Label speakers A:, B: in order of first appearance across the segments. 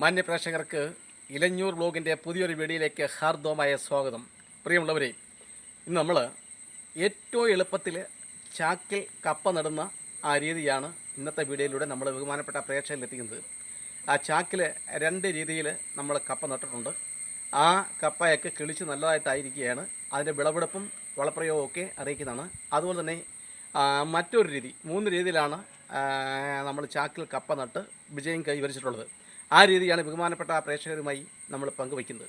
A: മാന്യ പ്രേക്ഷകർക്ക് ഇലഞ്ഞൂർ ബ്ലോഗിന്റെ പുതിയൊരു വീഡിയോയിലേക്ക് ഹാർദവമായ സ്വാഗതം. പ്രിയമുള്ളവരെ ഇന്ന് നമ്മൾ ഏറ്റവും എളുപ്പത്തിൽ ചാക്കിൽ കപ്പ നടുന്ന ആ രീതിയാണ് ഇന്നത്തെ വീഡിയോയിലൂടെ നമ്മൾ ബഹുമാനപ്പെട്ട പ്രേക്ഷകരിൽ എത്തിക്കുന്നത്. ആ ചാക്കിൽ രണ്ട് രീതിയിൽ നമ്മൾ കപ്പ നട്ടിട്ടുണ്ട്. ആ കപ്പയൊക്കെ കിളിച്ച് നല്ലതായിട്ടായിരിക്കുകയാണ്. അതിന്റെ വിളവെടുപ്പും വളപ്രയോഗവും ഒക്കെ അറിയിക്കുന്നതാണ്. അതുപോലെ തന്നെ മറ്റൊരു രീതി മൂന്ന് രീതിയിലാണ് നമ്മൾ ചാക്കിൽ കപ്പ നട്ട് വിജയം കൈവരിച്ചിട്ടുള്ളത്. ആ രീതിയാണ് ബഹുമാനപ്പെട്ട പ്രേക്ഷകരുമായി നമ്മൾ പങ്കുവയ്ക്കുന്നത്.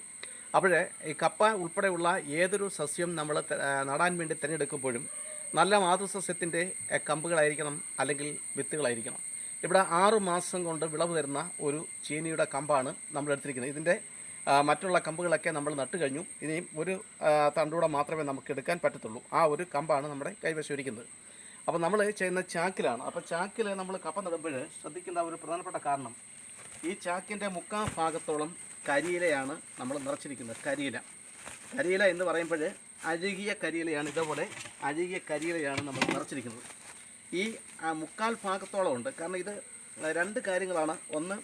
A: അപ്പോൾ ഈ കപ്പ ഉൾപ്പെടെയുള്ള ഏതൊരു സസ്യം നമ്മൾ നടാൻ വേണ്ടി തിരഞ്ഞെടുക്കുമ്പോഴും നല്ല മാതൃസസ്യത്തിന്റെ കമ്പുകളായിരിക്കണം അല്ലെങ്കിൽ വിത്തുകളായിരിക്കണം. ഇവിടെ ആറു മാസം കൊണ്ട് വിളവ് തരുന്ന ഒരു ചീനിയുടെ കമ്പാണ് നമ്മൾ എടുത്തിരിക്കുന്നത്. ഇതിന്റെ മറ്റുള്ള കമ്പുകളൊക്കെ നമ്മൾ നട്ടു കഴിഞ്ഞു. ഇനിയും ഒരു തണ്ടൂടെ മാത്രമേ നമുക്ക് എടുക്കാൻ പറ്റത്തുള്ളൂ. ആ ഒരു കമ്പാണ് നമ്മുടെ കൈവശം ഇരിക്കുന്നത്. അപ്പോൾ നമ്മൾ ചെയ്യുന്ന ചാക്കിലാണ്. അപ്പോൾ ചാക്കിൽ നമ്മൾ കപ്പ നടുമ്പോൾ ശ്രദ്ധിക്കുന്ന ഒരു പ്രധാനപ്പെട്ട കാരണം ഈ ചാക്കിന്റെ മുക്കാൽ ഭാഗത്തോളം കരിയിലയാണ് നമ്മൾ നിറച്ചിരിക്കുന്നത് കരിയില. കരിയില എന്ന് പറയുമ്പോൾ അഴുകിയ കരിയിലയാണ് ഇതേപോലെ അഴുകിയ കരിയിലയാണ് നമ്മൾ നിറച്ചിരിക്കുന്നത്. ഈ മുക്കാൽ ഭാഗത്തോളം ഉണ്ട്. കാരണം ഇത് രണ്ട് കാര്യങ്ങളാണ്. ഒന്ന്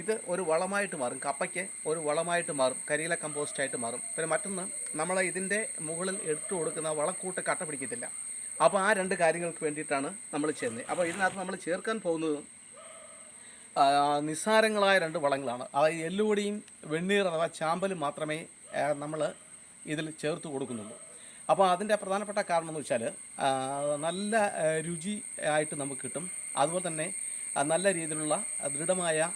A: ഇത് ഒരു വളമായിട്ട് മാറും. കപ്പയ്ക്ക് ഒരു വളമായിട്ട് മാറും. കരിയില കമ്പോസ്റ്റായിട്ട് മാറും. പിന്നെ മറ്റൊന്ന് നമ്മൾ ഇതിന്റെ മുകളിൽ എടുത്തു കൊടുക്കുന്ന വളക്കൂട്ട് കട്ട പിടിക്കത്തില്ല. അപ്പോൾ ആ രണ്ട് കാര്യങ്ങൾക്ക് വേണ്ടിയിട്ടാണ് നമ്മൾ ചെയ്യുന്നത്. അപ്പോൾ ഇതിനകത്ത് നമ്മൾ ചേർക്കാൻ പോകുന്നത് നിസ്സാരങ്ങളായ രണ്ട് വളങ്ങളാണ്. അതായത് എല്ലുപൊടിയും വെണ്ണീർ അഥവാ ചാമ്പലും മാത്രമേ നമ്മൾ ഇതിൽ ചേർത്ത് കൊടുക്കുന്നുള്ളൂ. അപ്പോൾ അതിന്റെ പ്രധാനപ്പെട്ട കാരണം എന്ന് വെച്ചാൽ നല്ല രുചി ആയിട്ട് നമുക്ക് കിട്ടും. അതുപോലെ തന്നെ നല്ല രീതിയിലുള്ള ദൃഢമായ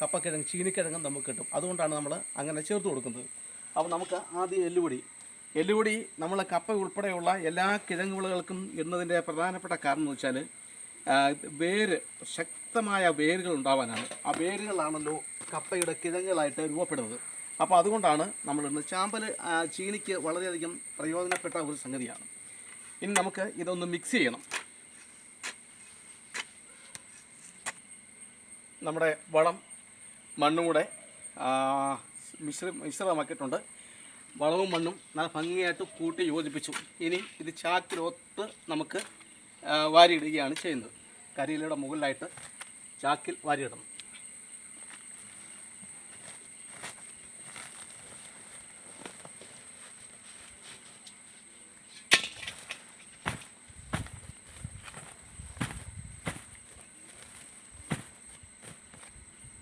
A: കപ്പക്കിഴങ്ങ് ചീനിക്കിഴങ്ങും നമുക്ക് കിട്ടും. അതുകൊണ്ടാണ് നമ്മൾ അങ്ങനെ ചേർത്ത് കൊടുക്കുന്നത്. അപ്പോൾ നമുക്ക് ആദ്യം എല്ലുപൊടി. എല്ലുപൊടി നമ്മൾ കപ്പ ഉൾപ്പെടെയുള്ള എല്ലാ കിഴങ്ങുവിളകൾക്കും ഇടുന്നതിന്റെ പ്രധാനപ്പെട്ട കാരണം എന്ന് വെച്ചാൽ വേര് ശക്തമായ വേരുകൾ ഉണ്ടാവാനാണ്. ആ വേരുകളാണല്ലോ കപ്പയുടെ കിഴങ്ങുകളായിട്ട് രൂപപ്പെടുന്നത്. അപ്പോൾ അതുകൊണ്ടാണ് നമ്മൾ ഇന്ന് ചാമ്പൽ ചീനിക്ക് വളരെയധികം പ്രയോജനപ്പെട്ട ഒരു സംഗതിയാണ്. ഇനി നമുക്ക് ഇതൊന്ന് മിക്സ് ചെയ്യണം. നമ്മുടെ വളം മണ്ണും കൂടെ മിശ്ര മിശ്രിതമാക്കിയിട്ടുണ്ട് വളവും മണ്ണും നല്ല ഭംഗിയായിട്ട് കൂട്ടി യോജിപ്പിച്ചു. ഇനി ഇത് ചാക്കിലൊത്ത് നമുക്ക് വാരിയിടുകയാണ് ചെയ്യുന്നത്. കരിയിലയുടെ മുകളിലായിട്ട് ചാക്കിൽ വാരിയിടണം.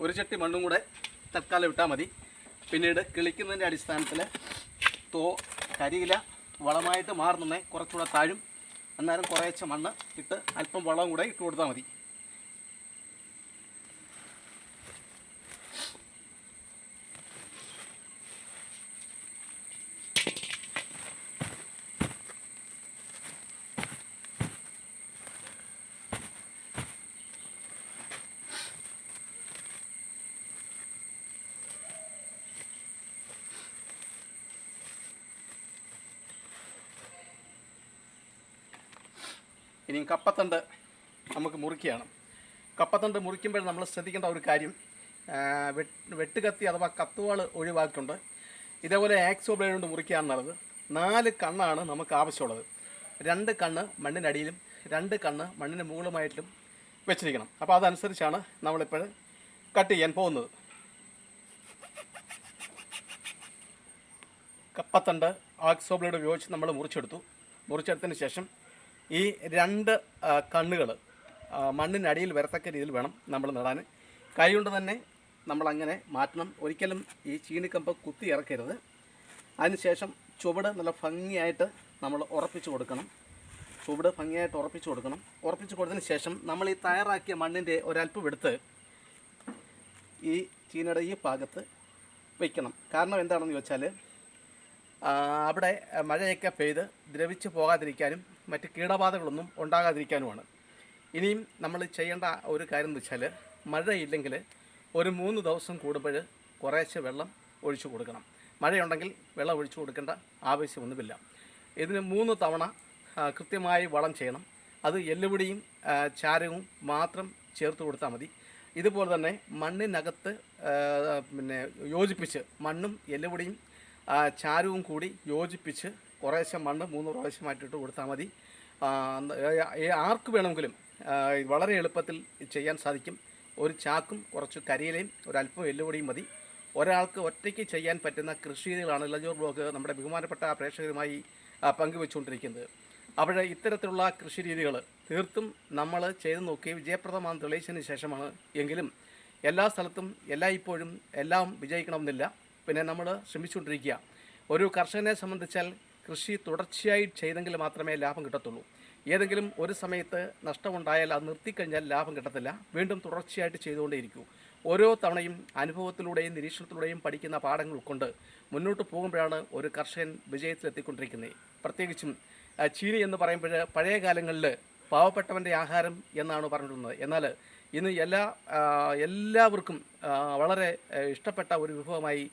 A: ഒരു ചട്ടി മണ്ണും കൂടെ തൽക്കാലം ഇട്ടാൽ മതി. പിന്നീട് കിളിക്കുന്നതിന്റെ അടിസ്ഥാനത്തിൽ തോ കരിയില വളമായിട്ട് മാറുന്നേ കുറച്ചുകൂടെ താഴും. അന്നേരം കുറേശ്ശെ മണ്ണ് ഇട്ട് അല്പം വളം കൂടെ ഇട്ട് കൊടുത്താൽ മതി. ഇനി കപ്പത്തണ്ട് നമുക്ക് മുറിക്കുകയാണ്. കപ്പത്തണ്ട് മുറിക്കുമ്പോൾ നമ്മൾ ശ്രദ്ധിക്കേണ്ട ഒരു കാര്യം വെട്ടുകത്തി അഥവാ കത്തുവാൾ ഒഴിവാക്കിയിട്ടുണ്ട്. ഇതേപോലെ ആക്സോ ബ്ലേഡ് കൊണ്ട് മുറിക്കുകയാണ് നല്ലത്. നാല് കണ്ണാണ് നമുക്ക് ആവശ്യമുള്ളത്. രണ്ട് കണ്ണ് മണ്ണിനടിയിലും രണ്ട് കണ്ണ് മണ്ണിന് മുകളുമായിട്ടും വെച്ചിരിക്കണം. അപ്പോൾ അതനുസരിച്ചാണ് നമ്മളിപ്പോൾ കട്ട് ചെയ്യാൻ പോകുന്നത്. കപ്പത്തണ്ട് ആക്സോ ബ്ലേഡ് ഉപയോഗിച്ച് നമ്മൾ മുറിച്ചെടുത്തു. മുറിച്ചെടുത്തതിന് ശേഷം ഈ രണ്ട് കണ്ണുകൾ മണ്ണിനടിയിൽ വരത്തക്ക രീതിയിൽ വേണം നമ്മൾ നടാൻ. കൈ കൊണ്ട് തന്നെ നമ്മളങ്ങനെ മാറ്റണം. ഒരിക്കലും ഈ ചീനിക്കമ്പ് കുത്തി ഇറക്കരുത്. അതിനുശേഷം ചുവട് നല്ല ഭംഗിയായിട്ട് നമ്മൾ ഉറപ്പിച്ച് കൊടുക്കണം. ചുവട് ഭംഗിയായിട്ട് ഉറപ്പിച്ച് കൊടുക്കണം. ഉറപ്പിച്ച് കൊടുത്തതിന് ശേഷം നമ്മൾ ഈ തയ്യാറാക്കിയ മണ്ണിന്റെ ഒരല്പം എടുത്ത് ഈ ചീനയുടെ ഈ ഭാഗത്ത് വയ്ക്കണം കാരണം എന്താണെന്ന് ചോദിച്ചാൽ അവിടെ മഴയൊക്കെ പെയ്ത് ദ്രവിച്ച് പോകാതിരിക്കാനും മറ്റ് കീടബാധകളൊന്നും ഉണ്ടാകാതിരിക്കാനുമാണ്. ഇനിയും നമ്മൾ ചെയ്യേണ്ട ഒരു കാര്യം എന്ന് വെച്ചാൽ മഴയില്ലെങ്കിൽ ഒരു മൂന്ന് ദിവസം കൂടുമ്പോൾ കുറേശ്ശെ വെള്ളം ഒഴിച്ചു കൊടുക്കണം. മഴയുണ്ടെങ്കിൽ വെള്ളം ഒഴിച്ചു കൊടുക്കേണ്ട ആവശ്യമൊന്നുമില്ല. ഇതിന് മൂന്ന് തവണ കൃത്യമായി വളം ചെയ്യണം. അത് എല്ലുപൊടിയും ചാരവും മാത്രം ചേർത്ത് കൊടുത്താൽ മതി. ഇതുപോലെ തന്നെ മണ്ണിനകത്ത് പിന്നെ യോജിപ്പിച്ച് മണ്ണും എല്ലുപൊടിയും ചാരവും കൂടി യോജിപ്പിച്ച് കുറേശ്ശെ മണ്ണ് മൂന്ന് മാറ്റിയിട്ട് കൊടുത്താൽ മതി. ആർക്ക് വേണമെങ്കിലും വളരെ എളുപ്പത്തിൽ ചെയ്യാൻ സാധിക്കും. ഒരു ചാക്കും കുറച്ച് കരിയിലയും ഒരല്പം എല്ലുപൊടിയും മതി. ഒരാൾക്ക് ഒറ്റയ്ക്ക് ചെയ്യാൻ പറ്റുന്ന കൃഷി രീതികളാണ് ബ്ലോക്ക് നമ്മുടെ ബഹുമാനപ്പെട്ട പ്രേക്ഷകരുമായി പങ്കുവെച്ചുകൊണ്ടിരിക്കുന്നത്. അവിടെ ഇത്തരത്തിലുള്ള കൃഷി രീതികൾ തീർത്തും നമ്മൾ ചെയ്തു നോക്കി വിജയപ്രദമാണെന്ന് തെളിയിച്ചതിന് ശേഷമാണ് എങ്കിലും എല്ലാ സ്ഥലത്തും എല്ലാ ഇപ്പോഴും എല്ലാം വിജയിക്കണമെന്നില്ല. പിന്നെ നമ്മൾ ശ്രമിച്ചുകൊണ്ടിരിക്കുക. ഒരു കർഷകനെ സംബന്ധിച്ചാൽ കൃഷി തുടർച്ചയായി ചെയ്തെങ്കിൽ മാത്രമേ ലാഭം കിട്ടത്തുള്ളൂ. ഏതെങ്കിലും ഒരു സമയത്ത് നഷ്ടമുണ്ടായാൽ അത് നിർത്തിക്കഴിഞ്ഞാൽ ലാഭം കിട്ടത്തില്ല. വീണ്ടും തുടർച്ചയായിട്ട് ചെയ്തുകൊണ്ടേയിരിക്കൂ. ഓരോ തവണയും അനുഭവത്തിലൂടെയും നിരീക്ഷണത്തിലൂടെയും പഠിക്കുന്ന പാഠങ്ങൾ ഉൾക്കൊണ്ട് മുന്നോട്ട് പോകുമ്പോഴാണ് ഒരു കർഷകൻ വിജയത്തിലെത്തിക്കൊണ്ടിരിക്കുന്നത്. പ്രത്യേകിച്ചും ചീനി എന്ന് പറയുമ്പോൾ പഴയ കാലങ്ങളിൽ പാവപ്പെട്ടവന്റെ ആഹാരം എന്നാണ് പറഞ്ഞിരുന്നത്. എന്നാൽ ഇന്ന് എല്ലാ എല്ലാവർക്കും വളരെ ഇഷ്ടപ്പെട്ട ഒരു വിഭവമായി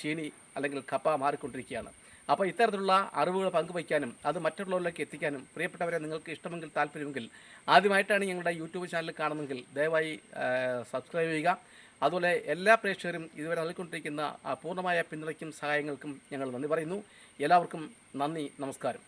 A: ചീനി അല്ലെങ്കിൽ കപ്പ മാറിക്കൊണ്ടിരിക്കുകയാണ്. അപ്പോൾ ഇത്തരത്തിലുള്ള അറിവുകൾ പങ്കുവയ്ക്കാനും അത് മറ്റുള്ളവരിലേക്ക് എത്തിക്കാനും പ്രിയപ്പെട്ടവരെ നിങ്ങൾക്ക് ഇഷ്ടമെങ്കിൽ താല്പര്യമെങ്കിൽ ആദ്യമായിട്ടാണ് ഞങ്ങളുടെ യൂട്യൂബ് ചാനൽ കാണുന്നതെങ്കിൽ ദയവായി സബ്സ്ക്രൈബ് ചെയ്യുക. അതുപോലെ എല്ലാ പ്രേക്ഷകരും ഇതുവരെ നൽകിക്കൊണ്ടിരിക്കുന്ന പൂർണമായ പിന്തുണയ്ക്കും സഹായങ്ങൾക്കും ഞങ്ങൾ നന്ദി പറയുന്നു. എല്ലാവർക്കും നന്ദി നമസ്കാരം.